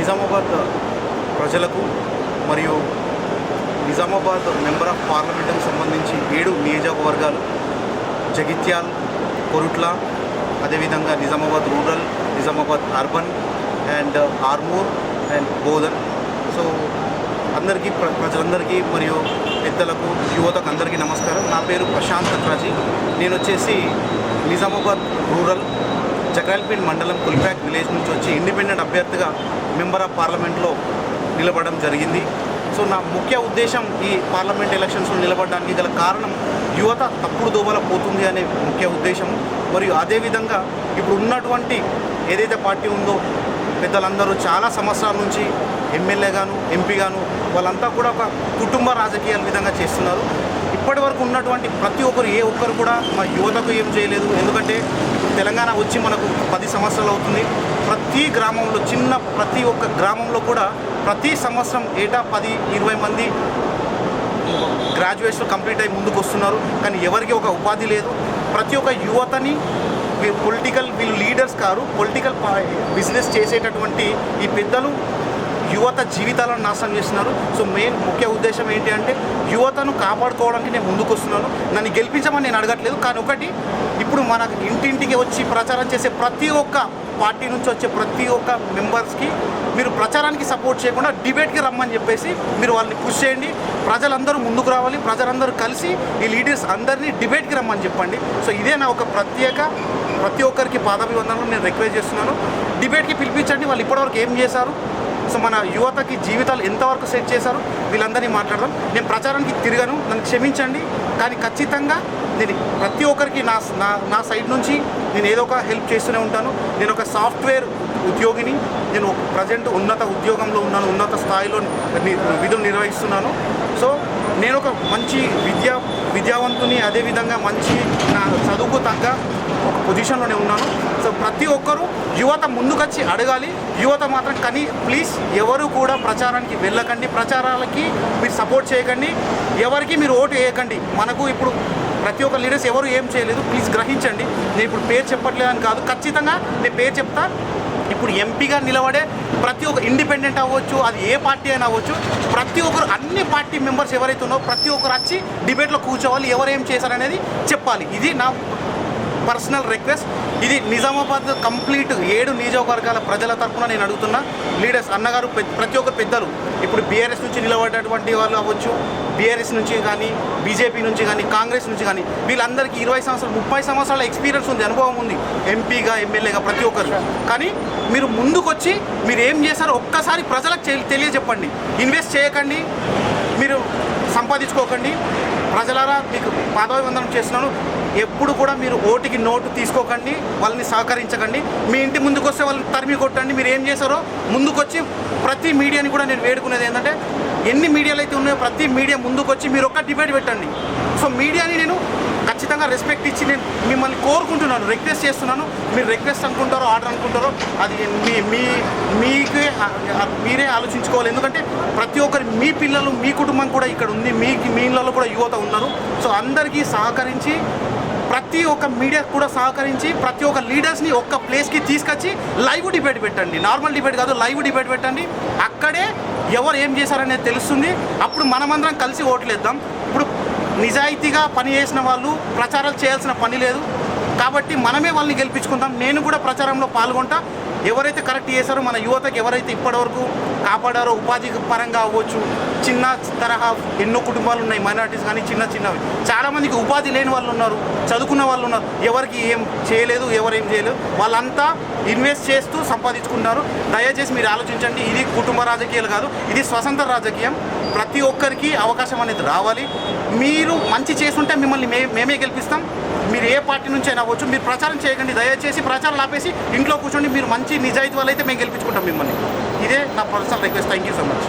నిజామాబాద్ ప్రజలకు మరియు Nizamabad member of పార్లమెంట్కి సంబంధించి ఏడు నియోజకవర్గాలు జగిత్యాల్ కొరుట్ల అదేవిధంగా Nizamabad rural Nizamabad urban and Armoor and Bodhan. So అందరికీ ప్ర- ప్రజలందరికీ మరియు పెద్దలకు యువతకు అందరికీ నమస్కారం. నా పేరు ప్రశాంత్ నటరాజీ నేను వచ్చేసి నిజామాబాద్ రూరల్ జగాల్పేట్ మండలం కుల్ప్యాక్ విలేజ్ నుంచి వచ్చి ఇండిపెండెంట్ అభ్యర్థిగా మెంబర్ ఆఫ్ పార్లమెంట్లో నిలబడడం జరిగింది. సో నా ముఖ్య ఉద్దేశం ఈ పార్లమెంట్ ఎలక్షన్స్లో నిలబడడానికి గల కారణం యువత తప్పుడు దోవల పోతుంది అనే ముఖ్య ఉద్దేశం మరియు అదేవిధంగా ఇప్పుడు ఉన్నటువంటి ఏదైతే పార్టీ ఉందో పెద్దలందరూ చాలా సంవత్సరాల నుంచి ఎమ్మెల్యేగాను ఎంపీగాను వాళ్ళంతా కూడా ఒక కుటుంబ రాజకీయాల విధంగా చేస్తున్నారు. ఇప్పటి వరకు ఉన్నటువంటి ప్రతి ఒక్కరు ఏ ఒక్కరు కూడా మా యువతకు ఏం చేయలేదు. ఎందుకంటే తెలంగాణ వచ్చి మనకు పది సంవత్సరాలు అవుతుంది. ప్రతి గ్రామంలో చిన్న ప్రతి ఒక్క గ్రామంలో కూడా ప్రతి సంవత్సరం ఏటా పది ఇరవై మంది గ్రాడ్యుయేషన్ కంప్లీట్ అయి ముందుకు వస్తున్నారు. కానీ ఎవరికి ఒక ఉపాధి లేదు. ప్రతి ఒక్క యువతని పొలిటికల్ వీళ్ళు లీడర్స్ కారు పొలిటికల్ బిజినెస్ చేసేటటువంటి ఈ పెద్దలు యువత జీవితాలను నాశనం చేస్తున్నారు. సో మెయిన్ ముఖ్య ఉద్దేశం ఏంటి అంటే యువతను కాపాడుకోవడానికి నేను ముందుకు వస్తున్నాను. నన్ను గెలిపించమని నేను అడగట్లేదు. కానీ ఒకటి ఇప్పుడు మన ఇంటింటికి వచ్చి ప్రచారం చేసే ప్రతి ఒక్క పార్టీ నుంచి వచ్చే ప్రతి ఒక్క మెంబర్స్కి మీరు ప్రచారానికి సపోర్ట్ చేయకుండా డిబేట్కి రమ్మని చెప్పేసి మీరు వాళ్ళని పుష్ చేయండి. ప్రజలందరూ ముందుకు రావాలి. ప్రజలందరూ కలిసి ఈ లీడర్స్ అందరినీ డిబేట్కి రమ్మని చెప్పండి. సో ఇదే నా ఒక ప్రత్యేక ప్రతి ఒక్కరికి పాదాభివందనలు నేను రిక్వెస్ట్ చేస్తున్నాను. డిబేట్కి పిలిపించండి. వాళ్ళు ఇప్పటివరకు ఏం చేశారు? సో మన యువతకి జీవితాలు ఎంతవరకు సెట్ చేశారు వీళ్ళందరినీ మాట్లాడదాం. నేను ప్రచారానికి తిరిగాను. నన్ను క్షమించండి. కానీ ఖచ్చితంగా నేను ప్రతి ఒక్కరికి నా నా నా సైడ్ నుంచి నేను ఏదో ఒక హెల్ప్ చేస్తూనే ఉంటాను. నేను ఒక సాఫ్ట్వేర్ ఉద్యోగిని. నేను ప్రజెంట్ ఉన్నత ఉద్యోగంలో ఉన్నాను. ఉన్నత స్థాయిలో విధులు నిర్వహిస్తున్నాను. సో నేను ఒక మంచి విద్యా విద్యావంతుని అదేవిధంగా మంచి నా చదువుకు తగ్గ ఒక పొజిషన్లోనే ఉన్నాను. సో ప్రతి ఒక్కరూ యువత ముందుకొచ్చి అడగాలి. యువత మాత్రం కానీ ప్లీజ్ ఎవరు కూడా ప్రచారానికి వెళ్ళకండి. ప్రచారాలకి మీరు సపోర్ట్ చేయకండి. ఎవరికి మీరు ఓటు వేయకండి. మనకు ఇప్పుడు ప్రతి ఒక్క లీడర్స్ ఎవరు ఏం చేయలేదు. ప్లీజ్ గ్రహించండి. నేను ఇప్పుడు పేరు చెప్పట్లేదని కాదు. ఖచ్చితంగా నేను పేరు చెప్తా. ఇప్పుడు ఎంపీగా నిలబడే ప్రతి ఒక్క ఇండిపెండెంట్ అవ్వచ్చు అది ఏ పార్టీ అయినా అవ్వచ్చు ప్రతి ఒక్కరు అన్ని పార్టీ మెంబర్స్ ఎవరైతే ఉన్నారో ప్రతి ఒక్కరు వచ్చి డిబేట్లో కూర్చోవాలి ఎవరు ఏం చేశారనేది చెప్పాలి. ఇది నా పర్సనల్ రిక్వెస్ట్. ఇది నిజామాబాద్ కంప్లీట్ ఏడు నియోజకవర్గాల ప్రజల తరఫున నేను అడుగుతున్నా. లీడర్స్ అన్నగారు ప్రతి ఒక్క పెద్దలు ఇప్పుడు బీఆర్ఎస్ నుంచి నిలబడేటువంటి వాళ్ళు అవ్వచ్చు బీఆర్ఎస్ నుంచి కానీ బీజేపీ నుంచి కానీ కాంగ్రెస్ నుంచి కానీ వీళ్ళందరికీ ఇరవై సంవత్సరాలు ముప్పై సంవత్సరాల ఎక్స్పీరియన్స్ ఉంది అనుభవం ఉంది ఎంపీగా ఎమ్మెల్యేగా ప్రతి ఒక్కరు. కానీ మీరు ముందుకొచ్చి మీరు ఏం చేశారో ఒక్కసారి ప్రజలకు తెలియజెప్పండి. ఇన్వెస్ట్ చేయకండి మీరు సంపాదించుకోకండి. ప్రజలారా మీకు పాదాభివందనం చేస్తున్నాను. ఎప్పుడు కూడా మీరు ఓటుకి నోటు తీసుకోకండి వాళ్ళని సహకరించకండి. మీ ఇంటి ముందుకు వస్తే వాళ్ళని తరిమి కొట్టండి. మీరు ఏం చేశారో ముందుకొచ్చి ప్రతి మీడియాని కూడా నేను వేడుకునేది ఏంటంటే ఎన్ని మీడియాలు అయితే ఉన్నాయో ప్రతి మీడియా ముందుకొచ్చి మీరు ఒక్క డిబేట్ పెట్టండి. సో మీడియాని నేను ఖచ్చితంగా రెస్పెక్ట్ ఇచ్చి నేను మిమ్మల్ని కోరుకుంటున్నాను రిక్వెస్ట్ చేస్తున్నాను. మీరు రిక్వెస్ట్ అనుకుంటారో ఆర్డర్ అనుకుంటారో అది మీ మీ మీకే మీరే ఆలోచించుకోవాలి. ఎందుకంటే ప్రతి ఒక్కరి మీ పిల్లలు మీ కుటుంబం కూడా ఇక్కడ ఉంది. మీ మీ ఇళ్ళలో కూడా యువత ఉన్నారు. సో అందరికీ సహకరించి ప్రతి ఒక్క మీడియా కూడా సహకరించి ప్రతి ఒక్క లీడర్స్ని ఒక్క ప్లేస్కి తీసుకొచ్చి లైవ్ డిబేట్ పెట్టండి. నార్మల్ డిబేట్ కాదు లైవ్ డిబేట్ పెట్టండి. అక్కడే ఎవరు ఏం చేశారనేది తెలుస్తుంది. అప్పుడు మనమందరం కలిసి ఓట్లేద్దాం. ఇప్పుడు నిజాయితీగా పని చేసిన వాళ్ళు ప్రచారాలు చేయాల్సిన పని లేదు. కాబట్టి మనమే వాళ్ళని గెలిపించుకుందాం. నేను కూడా ప్రచారంలో పాల్గొంటా. ఎవరైతే కరెక్ట్ చేశారో మన యువతకు ఎవరైతే ఇప్పటివరకు కాపాడారో ఉపాధి పరంగా అవ్వచ్చు చిన్న తరహా ఎన్నో కుటుంబాలు ఉన్నాయి మైనార్టీస్ కానీ చిన్న చిన్నవి. చాలామందికి ఉపాధి లేని వాళ్ళు ఉన్నారు చదువుకున్న వాళ్ళు ఉన్నారు. ఎవరికి ఏం చేయలేదు ఎవరు ఏం చేయలేదు. వాళ్ళంతా ఇన్వెస్ట్ చేస్తూ సంపాదించుకుంటారు దయచేసి మీరు ఆలోచించండి ఇది కుటుంబ రాజకీయాలు కాదు ఇది స్వతంత్ర రాజకీయం. ప్రతి ఒక్కరికి అవకాశం అనేది రావాలి. మీరు మంచి చేస్తుంటే మిమ్మల్ని మే మేమే గెలిపిస్తాం. మీరు ఏ పార్టీ నుంచి అయినా వచ్చు మీరు ప్రచారం చేయకండి దయచేసి ప్రచారం ఆపేసి ఇంట్లో కూర్చోండి. మీరు మంచి నిజాయితీ వాళ్ళైతే అయితే మేము గెలిపించుకుంటాం మిమ్మల్ని. ఇదే నా personal request thank you so much